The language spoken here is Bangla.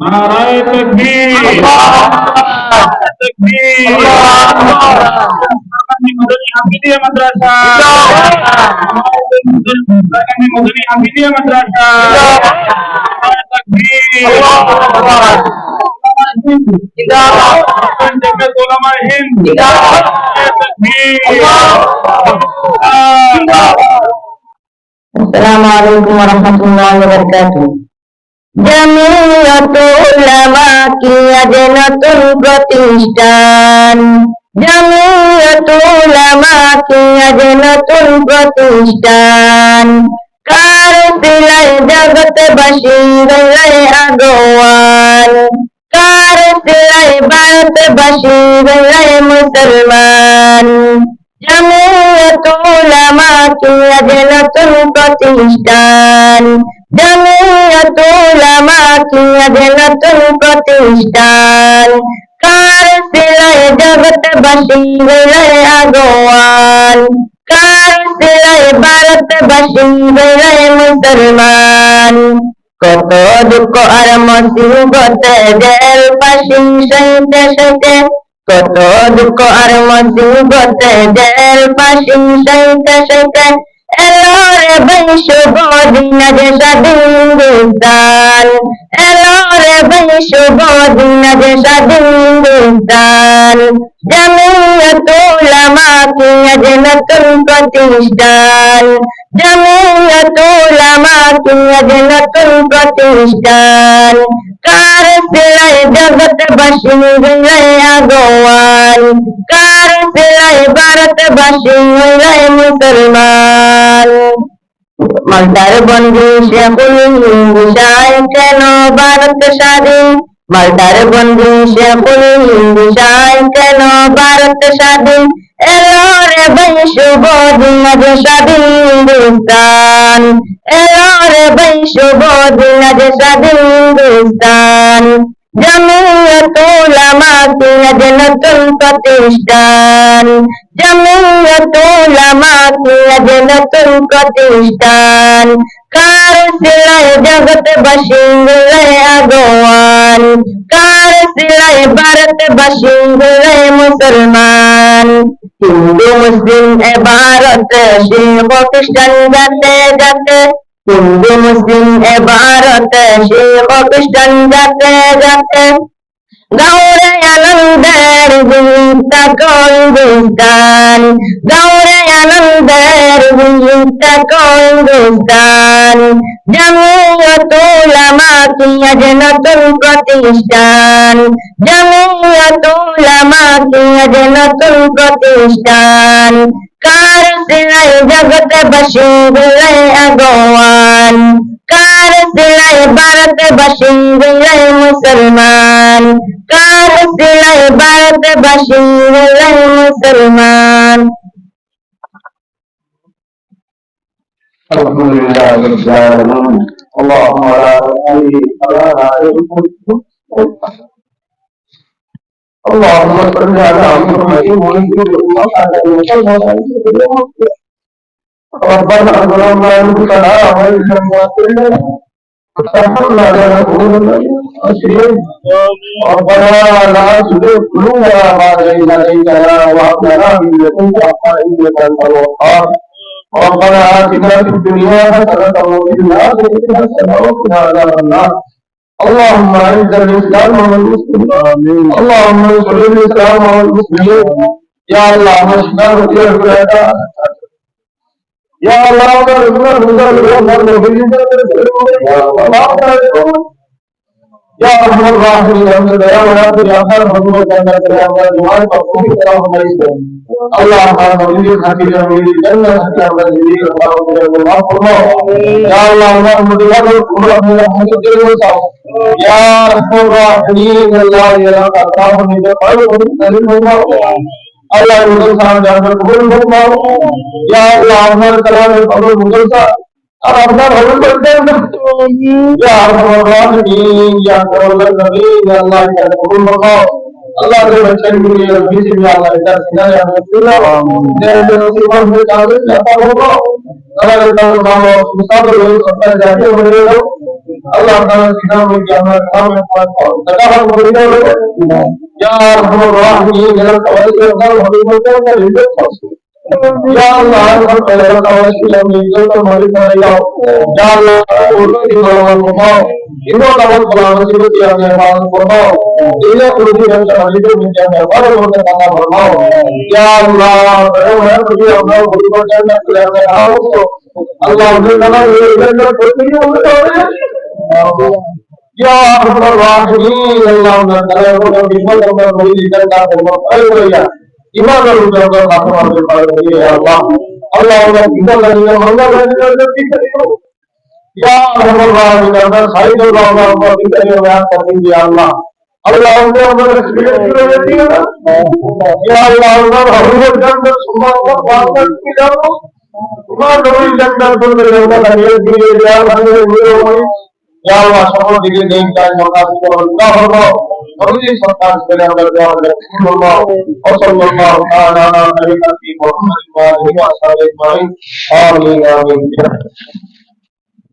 نعرہ تکبیر اللہ اکبر تکبیر اللہ اکبر مدنی حمیدیہ مدرسہ زندہ باد مدنی حمیدیہ مدرسہ زندہ باد تکبیر اللہ اکبر তকবীর জমিয়ত উলামা হিন্দ নারায় তকবীর আসসালামু আলাইকুম ওয়া রাহমাতুল্লাহি ওয়া বারাকাতুহু জামিয়াতুল কি আজ নতুন প্রতিষ্ঠান প্রতিষ্ঠান কার সিলাই জগৎবাসী গলায় আগোয়ান। কার সিলাই ভারতবাসী গলায় মুসলমান। জামিয়াতুল উলামা কি আজ নতুন প্রতিষ্ঠান? জামিয়াতুল উলামা কি আজ নতুন প্রতিষ্ঠান? কার সিলাই জগৎবাসী গলায় আগোয়ান? কার সিলাই ভারতবাসী গলায় মুসলমান? কত দুঃখ আর মুসিবতে জেল পাশি সইতে সইতে কত দুঃখ আর মুসিবতে জেল পাশি সইতে সইতে এলো রে ভাই, শুভ দিন যে স্বাধীন হিন্দুস্তান এলো রে ভাই, শুভ দিন যে স্বাধীন হিন্দুস্তান জামিয়াতুল উলামা কি আজ নতুন প্রতিষ্ঠান জামিয়াতুল উলামা কি আজ নতুন প্রতিষ্ঠান কার সিলাই জগৎবাসী হইলে আগোয়ান কার সিলাই ভারতবাসী হইলে মুসলমান মালদার বন্ধু শেখুল হিন্দু কেন ভারত স্বাধীন মালদার বন্ধু হিন্দু সায় কেন ভারত স্বাধীন? এলো রে ভাই শুভ আজ স্বাধীন হিন্দুস্তান। এলো রে ভাই শুভ আজ স্বাধীন হিন্দুস্তান। জামিয়াতুল উলামা কি আজ নতুন প্রতিষ্ঠান? আজ নতুন প্রতিষ্ঠান? কার সিলাই জগৎবাসী হইলে আগোয়ান? কার সিলাই ভারতবাসী হইলে মুসলমান? হিন্দু, মুসলিম এ ভারত শিখ খ্রিস্টান যাতে যাতে হিন্দু, মুসলিম এ ভারত শিখ খ্রিস্টান যাতে যাতে গৌরে আনন্দের হিন্দুস্তান গৌরে আনন্দের গীত হিন্দুস্তান জামিয়াতুল উলামা কি আজ নতুন প্রতিষ্ঠান। জামিয়াতুল উলামা কি আজ নতুন প্রতিষ্ঠান। কার সিলাই জগৎবাসী হইলে আগোয়ান? কার সিলাই ভারতবাসী হইলে মুসলমান? কার সিলাই ভারতবাসী হইলে মুসলমান? الحمد لله رب العالمين اللهم لا اله الا اللهم صل على محمد ربنا ظلمنا انفسنا وان لم تغفر لنا وترحمنا لنكونن من الخاسرين ربنا لا تزغ قلوبنا بعد إذ هديتنا وهب لنا من لدنك رحمة إنك أنت الوهاب ربنا آتنا في الدنيا حسنة وفي الآخرة حسنة وقنا عذاب النار اللهم أعز الإسلام والمسلمين اللهم انصر الإسلام والمسلمين يا الله مشنا وكيف بلادا يا الله ربنا ربنا يا رحم الراحمين يا يا منافع يا خير محمود يا نبي يا دعاء تقوم اللهم عليكم اللهم نريد حكيم نريد جنة حكيم نريد الله الله يا الله محمد يا رب محمد محمد يا رحم الراحمين الله يا الله من قلب من الله الله يرضى عنك يا رب قبول يا अपना भजन करते हैं या भगवान या कौलर नबी या अल्लाह के कबूल बताओ अल्लाह के बच्चे के लिए रब्बी से भी अल्लाह का सीना या मसूला जय जय सुबह में काले जाता होगा अल्लाह के नाम बताओ मुसाफिर लोग सत्ता जाते हो रहे हो अल्लाह ताला सीना में क्या हमारा काम है और लगा हम बोलते हो। या भगवान ये मेरा कवल के अंदर हमें बोलते हैं Ya Allah kita kalau kawal kita minta kita mari ya. Ya Allah urut di bawah mau. Ini kalau kalau masih yang yang mau Dia perlu yang sama itu menjadi baru kita kata mau. Ya Allah, saya pergi Allah berikan kita harus Allah kita ini pergi Ya Rahim Allah taala kita bisa memberikan kita ya. Iman dan ucapan aku harus berpikir ya Allah. Allah Allah kita lagi yang Allah lagi yang kita itu. Ya Allah kita saya Allah Allah kita yang berpikir ya Allah. Allah Allah berpikir ya Ya Allah Allah Allah kita semua orang kita তোমার নবীর জান্নাত বলতে আমরা দাঁড়িয়ে দিয়ে দেওয়া ভালো Ya Allah, সকল দিকে নেই কাজ رضي سرطان سبحانه وتعالى رحمه الله وصلى الله تعالى على نبينا محمد وعلى اله وصحبه اجمعين امين امين